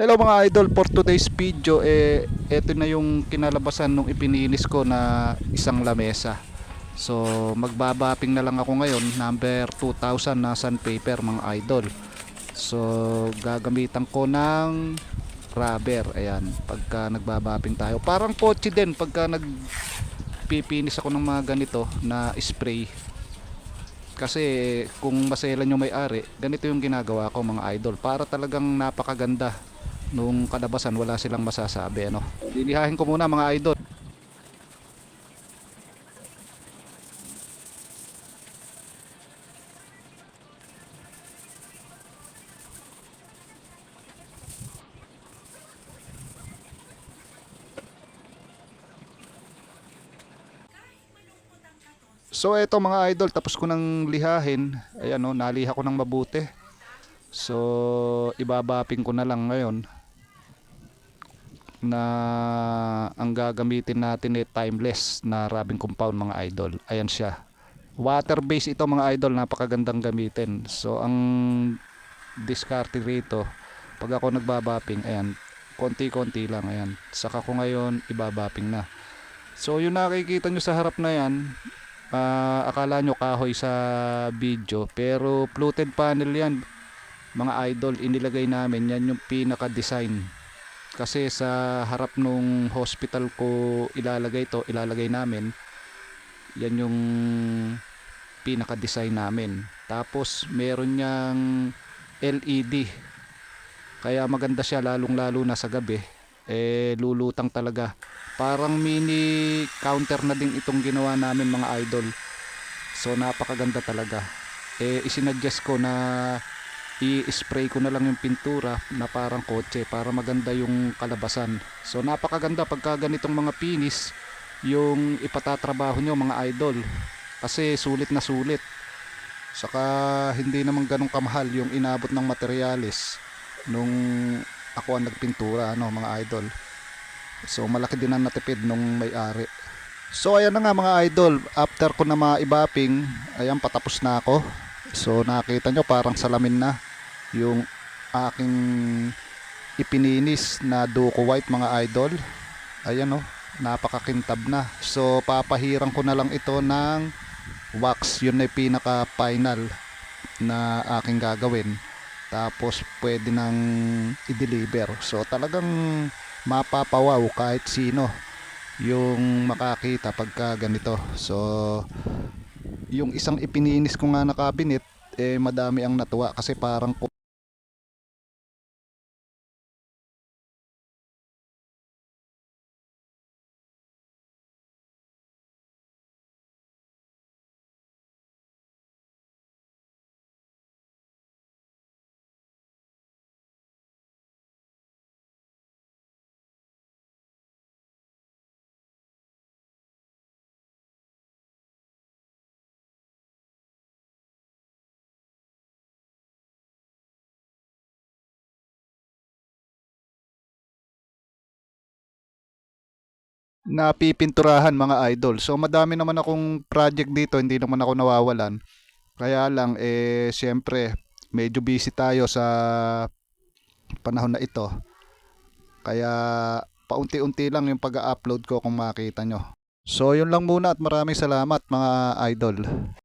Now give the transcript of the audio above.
hello mga idol for today's video eh eto na yung kinalabasan nung ipininis ko na isang lamesa. So magbabapping na lang ako ngayon number 2000 na sandpaper mga idol. So gagamitan ko ng rubber ayan pagka nagbabapping tayo. Parang kotse din pagka nagpipinis ako ng mga ganito na spray. Kasi kung maselan yung may-ari, ganito yung ginagawa ko mga idol para talagang napakaganda nung kalabasan wala silang masasabi ano. Lilihahin ko muna mga idol. So eto mga idol, tapos ko nang lihahin. Ayan oh, naliha ko ng mabuti. So ibabaping ko na lang ngayon na ang gagamitin natin ay timeless na rubbing compound mga idol. Ayan siya. Water based ito mga idol, napakagandang gamitin. So ang discarte rito, pag ako nagbabaping, ayan, konti-konti lang, ayan. Saka ko ngayon ibabaping na. So yung nakikita nyo sa harap na yan, Ah, akala nyo kahoy sa video pero fluted panel yan mga idol inilagay namin yan yung pinaka design kasi sa harap nung hospital ko ilalagay to ilalagay namin yan yung pinaka design namin. Tapos meron niyang LED kaya maganda siya lalong lalo na sa gabi. Eh lulutang talaga. Parang mini counter na din itong ginawa namin mga idol. So napakaganda talaga. Eh isinadjust ko na i-spray ko na lang yung pintura na parang kotse para maganda yung kalabasan. So napakaganda pagka ganitong mga pinis yung ipatatrabaho nyo mga idol. Kasi sulit na sulit. Saka hindi naman ganong kamahal yung inabot ng materyales nung ako ang nagpintura ano mga idol. So malaki din ang natipid nung may-ari. So ayan na nga mga idol. After ko na maibaping ayan patapos na ako. So nakita nyo parang salamin na yung aking ipininis na duko white mga idol. Ayan oh napakakintab na. So papahiran ko na lang ito ng wax. Yun na yung pinaka final na aking gagawin. Tapos pwede nang i-deliver. So talagang mapapawaw kahit sino yung makakita pagka ganito. So yung isang ipininis ko nga na cabinet eh madami ang natuwa kasi parang ku- napipinturahan mga idol. So madami naman akong project dito, hindi naman ako nawawalan. Kaya lang eh siyempre medyo busy tayo sa panahon na ito. Kaya paunti-unti lang yung pag-upload ko kung makita nyo. So yun lang muna at maraming salamat mga idol.